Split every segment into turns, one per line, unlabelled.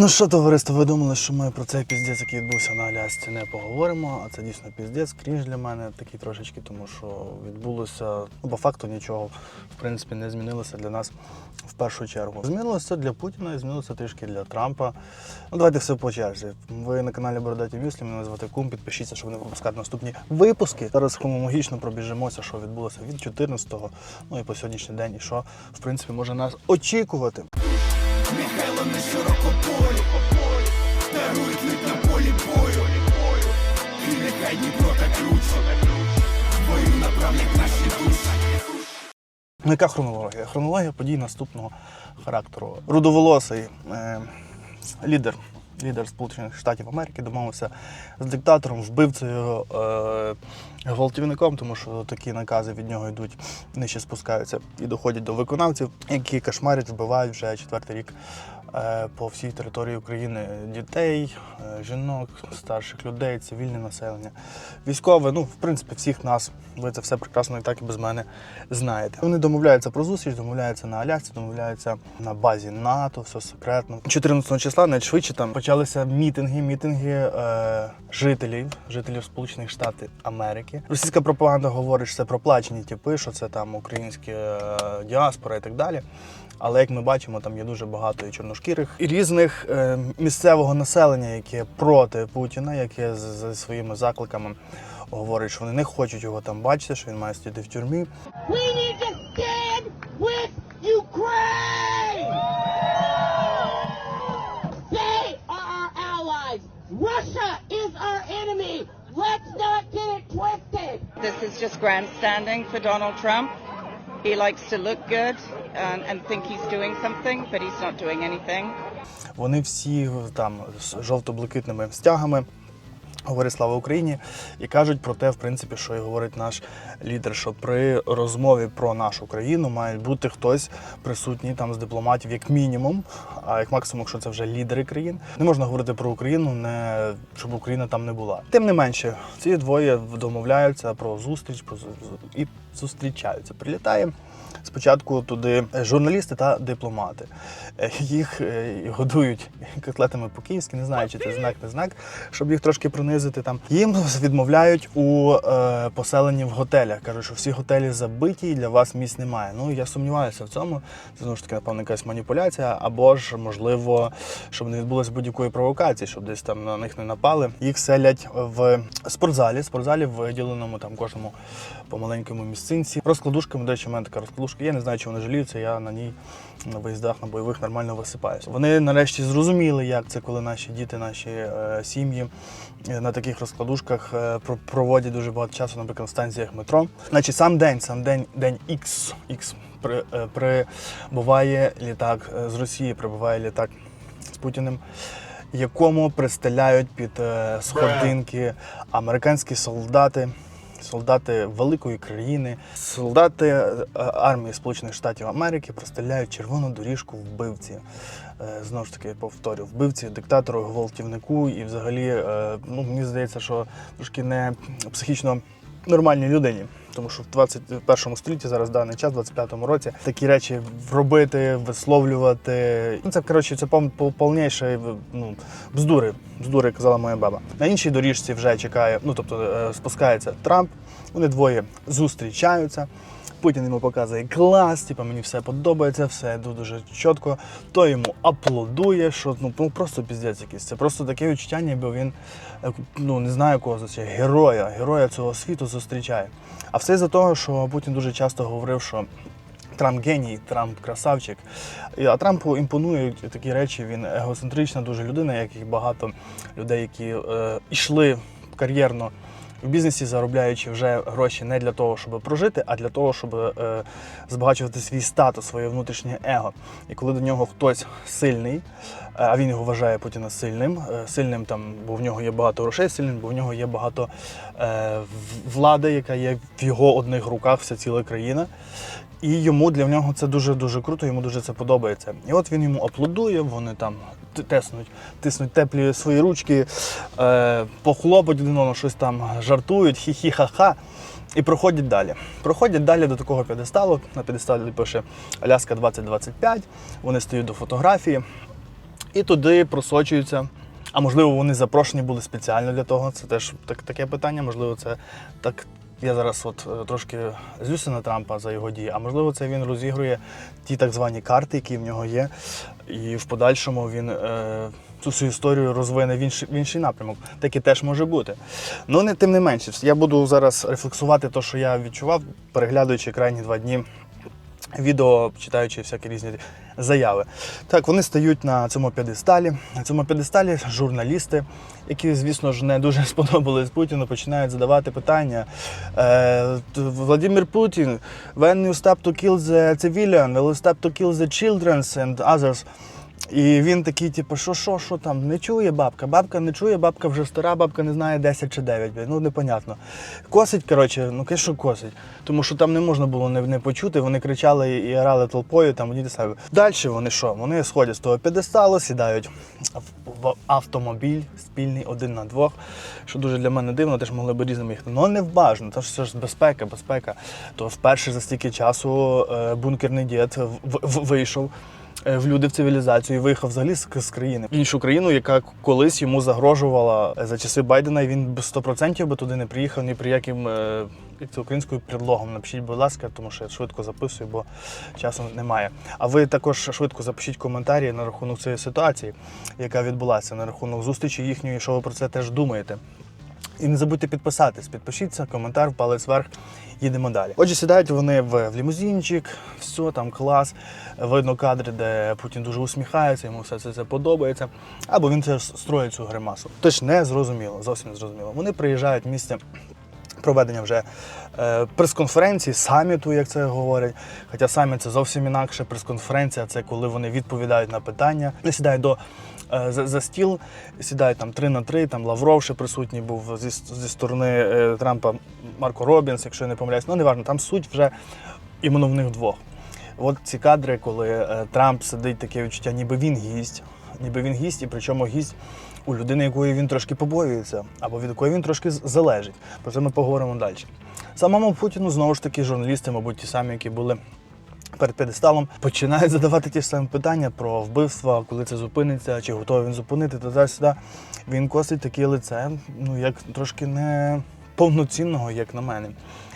Ну що, товариство, ви думали, що ми про цей піздець, який відбувся на Алясці, не поговоримо, а це дійсно піздець, крінж для мене такий трошечки, тому що відбулося, ну, по факту нічого, в принципі, не змінилося для нас в першу чергу. Змінилося для Путіна і змінилося трішки для Трампа. Ну, давайте все по черзі. Ви на каналі Бородаті Вюслі, мене звати Кум, підпишіться, щоб не пропускати наступні випуски. Зараз хронологічно пробіжимося, що відбулося від 14-го, ну і по сьогоднішній день, і що, в принципі, може нас очікувати.
Михайло не широкополі І Дніпро та ключ Бою направлять наші душі
Ну, яка хронологія? Хронологія подій наступного характеру. Рудоволосий е, лідер, лідер Сполучених Штатів Америки домовився з диктатором, вбивцею, е, гвалтівником, тому що такі накази від нього йдуть, нижче спускаються і доходять до виконавців, які кошмарять, вбивають вже четвертий рік по всій території України дітей, е, жінок, старших людей, цивільне населення, військове. Ну, в принципі, всіх нас. Ви це все прекрасно і так і без мене знаєте. Вони домовляються про зустріч, домовляються на Алясці, домовляються на базі НАТО, все секретно. 14 числа, найшвидше там почалися мітинги, мітинги е, жителів, жителів Сполучених Штатів Америки. Російська пропаганда говорить, що це проплачені типи, що це там українська е, діаспора і так далі. Але як ми бачимо, там є дуже багато і чорношкірих і різних е, місцевого населення, яке проти Путіна, яке з- за своїми закликами говорить, що вони не хочуть його там бачити, що він має сидіти в тюрмі.
We need to stand with Ukraine! They are our allies. Russia is our enemy. Let's not get it twisted.
This is just grandstanding for Donald Trump. He likes to look good and, and think he's doing something, but he's not doing anything.
Вони всі там з жовто-блакитними стягами. Говорить слава Україні і кажуть про те, в принципі, що і говорить наш лідер, що при розмові про нашу країну має бути хтось присутній там з дипломатів, як мінімум, а як максимум, якщо це вже лідери країн. Не можна говорити про Україну, не щоб Україна там не була. Тим не менше, ці двоє домовляються про зустріч, про і зустрічаються. Прилітає спочатку туди журналісти та дипломати. Е, Їх е, годують котлетами по-київськи, не знаю, чи це знак, не знак, щоб їх трошки принизити там. Їм відмовляють у е, поселенні в готелях. Кажуть, що всі готелі забиті і для вас місць немає. Ну я сумніваюся в цьому. Це знову ж таки, напевно, якась маніпуляція, або ж можливо, щоб не відбулося будь-якої провокації, щоб десь там на них не напали. Їх селять в спортзалі, спортзалі виділеному там кожному по маленькому місцинці. Розкладушками, до речі, в мене така розкладушка. Я не знаю, чи вони жаліються. Я на ній на виїздах на бойових нормально висипаюся. Вони нарешті зрозуміли, як це, коли наші діти, наші е, сім'ї на таких розкладушках е, про- проводять дуже багато часу, наприклад, на станціях метро. Значить, сам день, сам день, день X, X при, е, прибуває літак е, з Росії, прибуває літак з Путіним. Якому пристеляють під сходинки американські солдати, солдати великої країни, солдати армії Сполучених Штатів Америки простеляють червону доріжку вбивці. Е, Знову ж таки, повторю, вбивці, диктатору, гвалтівнику і взагалі, е, ну мені здається, що трошки не психічно нормальній людині. Тому що в 21 столітті зараз в даний час, в 25-му році, такі речі робити, висловлювати. Ну, це коротше, це пов- пов- повніше ну, бздури. Бздури, казала моя баба. На іншій доріжці вже чекає, ну тобто е, спускається Трамп. Вони двоє зустрічаються. Путін йому показує клас, типу, мені все подобається, все йду дуже чітко. Той йому аплодує, що ну, ну просто піздець якийсь. Це просто таке відчуття, ніби він е, ну не знаю кого зустрічає, героя, героя цього світу зустрічає. А все з-за того, що Путін дуже часто говорив, що Трамп геній, Трамп красавчик. А Трампу імпонують такі речі. Він егоцентрична дуже людина, як і багато людей, які е, йшли кар'єрно в бізнесі, заробляючи вже гроші не для того, щоб прожити, а для того, щоб е, збагачувати свій статус, своє внутрішнє его. І коли до нього хтось сильний, а він його вважає Путіна сильним, е, сильним там, бо в нього є багато грошей, сильним, бо в нього є багато е, влади, яка є в його одних руках, вся ціла країна. І йому для нього це дуже дуже круто, йому дуже це подобається. І от він йому аплодує, вони там теснуть, тиснуть теплі свої ручки, е, похлопать один одного, щось там жартують, хі-хі-ха-ха. І проходять далі. Проходять далі до такого п'єдесталу. На п'єдесталі пише Аляска 2025. Вони стають до фотографії. І туди просочуються. А можливо, вони запрошені були спеціально для того. Це теж так, таке питання. Можливо, це так. Я зараз от е, трошки злюся на Трампа за його дії, а можливо, це він розігрує ті так звані карти, які в нього є, і в подальшому він е, цю всю історію розвине в інший, в інший напрямок. Таке теж може бути. Ну, не тим не менше, я буду зараз рефлексувати те, що я відчував, переглядуючи крайні два дні відео, читаючи всякі різні заяви. Так, вони стають на цьому п'єдесталі. На цьому п'єдесталі журналісти, які, звісно ж, не дуже сподобались Путіну, починають задавати питання. Е, Владимир Путін, when you stop to kill the civilian, will you stop to kill the children and others? І він такий, типу, що, що, що там, не чує бабка. Бабка не чує, бабка вже стара, бабка не знає 10 чи 9, ну непонятно. Косить, коротше, ну що косить. Тому що там не можна було не, не почути, вони кричали і орали толпою, там одні себе. Далі вони що? Вони сходять з того п'єдесталу, сідають в, автомобіль спільний один на двох, що дуже для мене дивно, теж могли б різними їхати. Ну не вбажно, ж все ж безпека, безпека. То вперше за стільки часу е, бункерний дід вийшов в люди в цивілізацію і виїхав взагалі з, з країни в іншу країну, яка колись йому загрожувала е, за часи Байдена, і він би 100% би туди не приїхав ні при яким е, як це українською предлогом. Напишіть, будь ласка, тому що я швидко записую, бо часу немає. А ви також швидко запишіть коментарі на рахунок цієї ситуації, яка відбулася, на рахунок зустрічі їхньої, що ви про це теж думаєте. І не забудьте підписатись, підпишіться, коментар, палець вверх. Їдемо далі. Отже, сідають вони в, в лімузинчик, все там клас. Видно кадри, де Путін дуже усміхається, йому все це, це подобається. Або він це строїть цю гримасу. Тож не зрозуміло, зовсім не зрозуміло. Вони приїжджають в місце проведення вже е, прес-конференції, саміту, як це говорять. Хоча саміт це зовсім інакше. Прес-конференція це коли вони відповідають на питання. Сідають до е, за, за стіл, сідають там три на три. Там Лавров ще присутній був зі, зі сторони е, Трампа Марко Робінс, якщо я не помиляюсь. Ну, неважно, там суть вже іменно в них двох. От ці кадри, коли е, Трамп сидить, таке відчуття, ніби він гість, ніби він гість, і причому гість у людини, якої він трошки побоюється, або від якої він трошки залежить. Про це ми поговоримо далі. Самому Путіну знову ж таки журналісти, мабуть, ті самі, які були. Перед п'єдесталом починають задавати ті самі питання про вбивства, коли це зупиниться, чи готовий він зупинити, туди сюди. Він косить таке лице, ну як трошки не повноцінного, як на мене.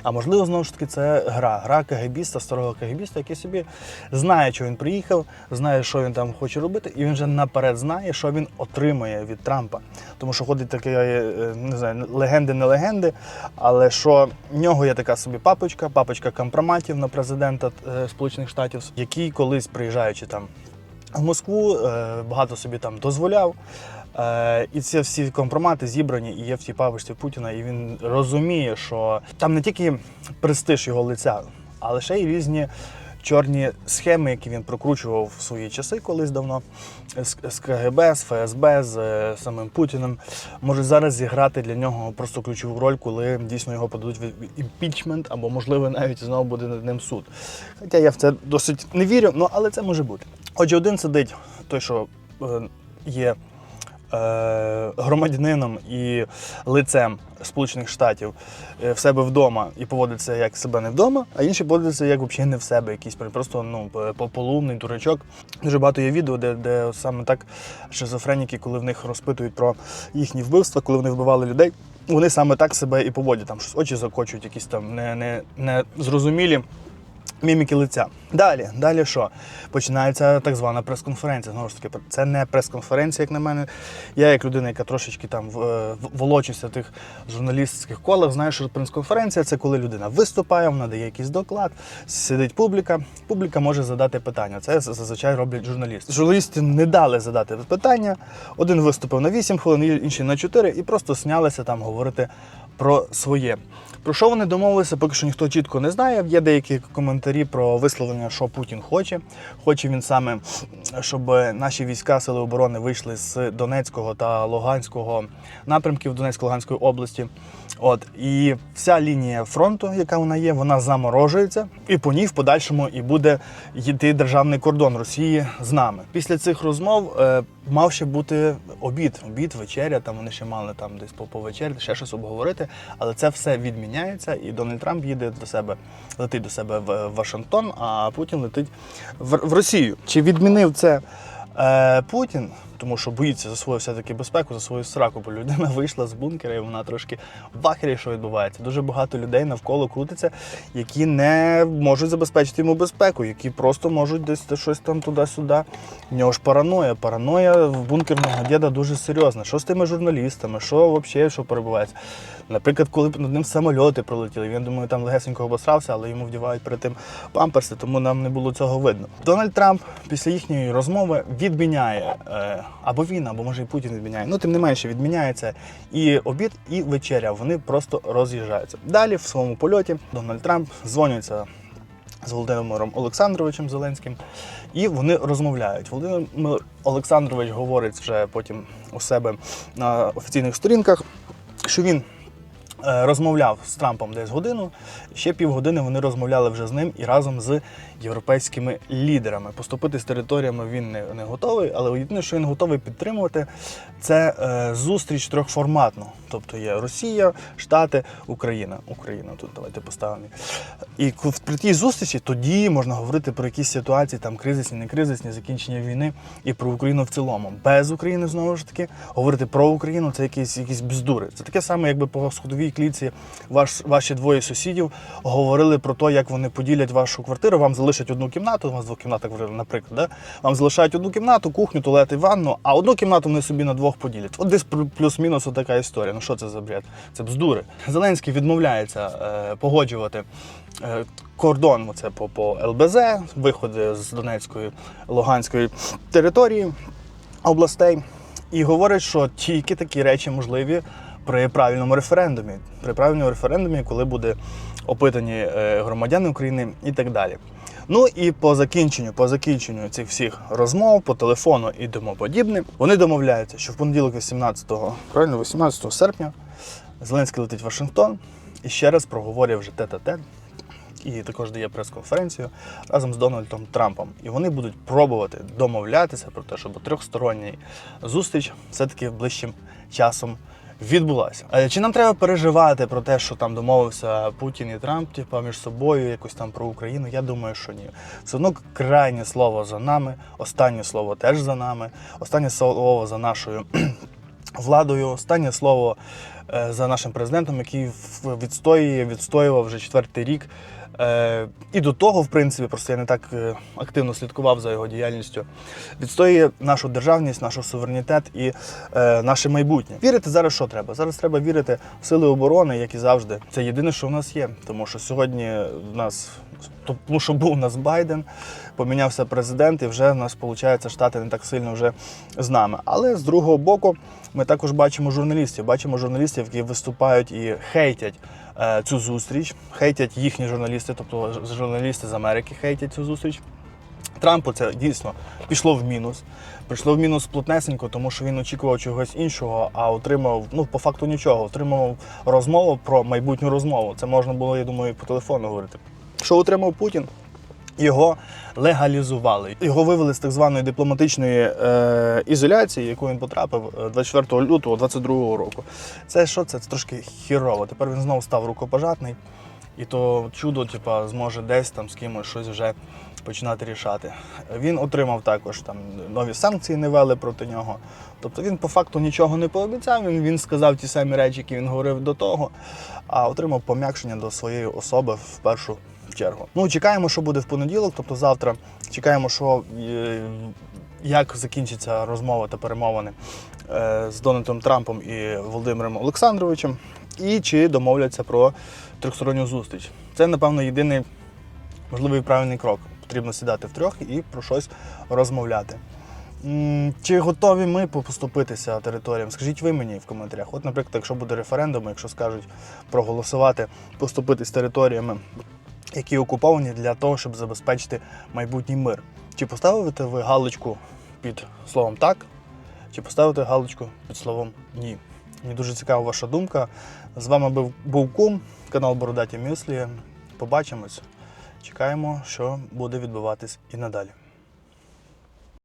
А можливо, знову ж таки, це гра. Гра КГБіста, старого КГБіста, який собі знає, що він приїхав, знає, що він там хоче робити, і він вже наперед знає, що він отримує від Трампа. Тому що ходить таке, е, не знаю, легенди, не легенди, але що в нього є така собі папочка, папочка компроматів на президента е, Сполучених Штатів, який колись приїжджаючи там в Москву, е, багато собі там дозволяв. Е, І ці всі компромати зібрані і є в тій папочці Путіна, і він розуміє, що там не тільки престиж його лиця, але ще й різні чорні схеми, які він прокручував в свої часи колись давно з, КГБ, з ФСБ, з е, самим Путіним, можуть зараз зіграти для нього просто ключову роль, коли дійсно його подадуть в імпічмент, або можливо навіть знову буде над ним суд. Хоча я в це досить не вірю, ну але це може бути. Отже, один сидить, той, що е, є громадянином і лицем Сполучених Штатів е, в себе вдома і поводиться як себе не вдома, а інший поводиться як взагалі не в себе, якийсь просто ну, полумний дурачок. Дуже багато є відео, де, де саме так шизофреніки, коли в них розпитують про їхні вбивства, коли вони вбивали людей. Вони саме так себе і поводять, там щось очі закочують, якісь там не, не, не зрозумілі міміки лиця. Далі, далі що? Починається так звана прес-конференція. Знову ж таки, це не прес-конференція, як на мене. Я, як людина, яка трошечки там в- волочуся в тих журналістських колах, знаю, що прес-конференція це коли людина виступає, вона дає якийсь доклад, сидить публіка, публіка може задати питання. Це зазвичай роблять журналісти. Журналісти не дали задати питання. Один виступив на 8 хвилин, інший на 4, і просто снялися там говорити про своє. Про що вони домовилися, поки що ніхто чітко не знає. Є деякі коментарі про висловлення, що Путін хоче. Хоче він саме, щоб наші війська Сили оборони вийшли з Донецького та Луганського напрямків Донецько-Луганської області. От і вся лінія фронту, яка вона є, вона заморожується, і по ній в подальшому і буде йти державний кордон Росії з нами. Після цих розмов е, мав ще бути обід, обід, вечеря. Там вони ще мали там десь по повечеряти, ще щось обговорити. Але це все відміняється, і Дональд Трамп їде до себе, летить до себе в Вашингтон, а Путін летить в, в Росію. Чи відмінив це? Е, Путін, тому що боїться за свою все-таки безпеку, за свою сраку, бо людина вийшла з бункера і вона трошки в бахері, що відбувається. Дуже багато людей навколо крутиться, які не можуть забезпечити йому безпеку, які просто можуть десь щось там туди-сюди. В нього ж параноя. Параноя в бункерного діда дуже серйозна. Що з тими журналістами? Що взагалі що перебувається? Наприклад, коли над ним самольоти пролетіли, він думаю, там легесенько обосрався, але йому вдівають перед тим памперси, тому нам не було цього видно. Дональд Трамп після їхньої розмови відміняє е, або він, або може і Путін відміняє. Ну тим не менше відміняється і обід, і вечеря. Вони просто роз'їжджаються. Далі в своєму польоті Дональд Трамп дзвонюється з Володимиром Олександровичем Зеленським, і вони розмовляють. Володимир Олександрович говорить вже потім у себе на офіційних сторінках, що він розмовляв з Трампом десь годину. Ще півгодини вони розмовляли вже з ним і разом з європейськими лідерами. Поступити з територіями він не, не готовий, але єдине, що він готовий підтримувати, це е, зустріч трьохформатну. Тобто є Росія, Штати, Україна. Україна тут давайте поставимо. І при тій зустрічі тоді можна говорити про якісь ситуації, там кризисні, не кризисні, закінчення війни і про Україну в цілому. Без України знову ж таки говорити про Україну це якісь якісь бздури. Це таке саме, якби по сходовій клітці ваш, ваші двоє сусідів говорили про те, як вони поділять вашу квартиру. Вам залишать одну кімнату, у вас двокімнаток, вже, наприклад, да? вам залишають одну кімнату, кухню, туалет і ванну, а одну кімнату вони собі на двох поділять. От десь плю- плюс-мінус така історія. Ну що це за бред? Це бздури. Зеленський відмовляється е, погоджувати е, кордон оце по, по ЛБЗ, виходи з Донецької, Луганської території, областей, і говорить, що тільки такі речі можливі при правильному референдумі. При правильному референдумі, коли буде опитані е, громадяни України і так далі. Ну і по закінченню, по закінченню цих всіх розмов по телефону і тому подібне, вони домовляються, що в понеділок, 18, правильно, 18 серпня, Зеленський летить в Вашингтон і ще раз проговорює вже тет-а-тет і також дає прес-конференцію разом з Дональдом Трампом. І вони будуть пробувати домовлятися про те, щоб трьохстороння зустріч все-таки ближчим часом відбулася. Е, Чи нам треба переживати про те, що там домовився Путін і Трамп, типа між собою, якось там про Україну? Я думаю, що ні. Все одно крайнє слово за нами, останнє слово теж за нами, останнє слово за нашою владою. Останнє слово е, за нашим президентом, який відстоює, відстоював вже четвертий рік. Е, І до того, в принципі, просто я не так е, активно слідкував за його діяльністю. Відстоює нашу державність, наш суверенітет і е, наше майбутнє. Вірити зараз що треба? Зараз треба вірити в сили оборони, як і завжди. Це єдине, що в нас є. Тому що сьогодні в нас, тому що був у нас Байден, помінявся президент, і вже в нас виходить, штати не так сильно вже з нами. Але з другого боку, ми також бачимо журналістів. Бачимо журналістів, які виступають і хейтять цю зустріч, хейтять їхні журналісти, тобто журналісти з Америки хейтять цю зустріч. Трампу це дійсно пішло в мінус. Прийшло в мінус плотнесенько, тому що він очікував чогось іншого, а отримав, ну, по факту нічого. Отримав розмову про майбутню розмову. Це можна було, я думаю, по телефону говорити. Що отримав Путін? Його легалізували. Його вивели з так званої дипломатичної е, ізоляції, яку він потрапив е, 24 лютого 2022 року. Це що це? Це трошки хірово. Тепер він знову став рукопожатний, і то чудо, типа, зможе десь там з кимось щось вже починати рішати. Він отримав також там нові санкції, не вели проти нього. Тобто він по факту нічого не пообіцяв. Він, він сказав ті самі речі, які він говорив до того, а отримав пом'якшення до своєї особи в першу чергу. Ну, чекаємо, що буде в понеділок, тобто завтра. Чекаємо, що е, як закінчиться розмова та перемовини е, з Дональдом Трампом і Володимиром Олександровичем, і чи домовляться про трьохсторонню зустріч. Це, напевно, єдиний можливий правильний крок. Потрібно сідати втрьох і про щось розмовляти. Чи готові ми поступитися територіям? Скажіть ви мені в коментарях. От, наприклад, якщо буде референдум, якщо скажуть проголосувати, поступитись територіями, які окуповані для того, щоб забезпечити майбутній мир. Чи поставите ви галочку під словом так, чи поставите галочку під словом ні? Мені дуже цікава ваша думка. З вами був, був Кум, канал Бородаті Мюслі. Побачимось. Чекаємо, що буде відбуватись і надалі.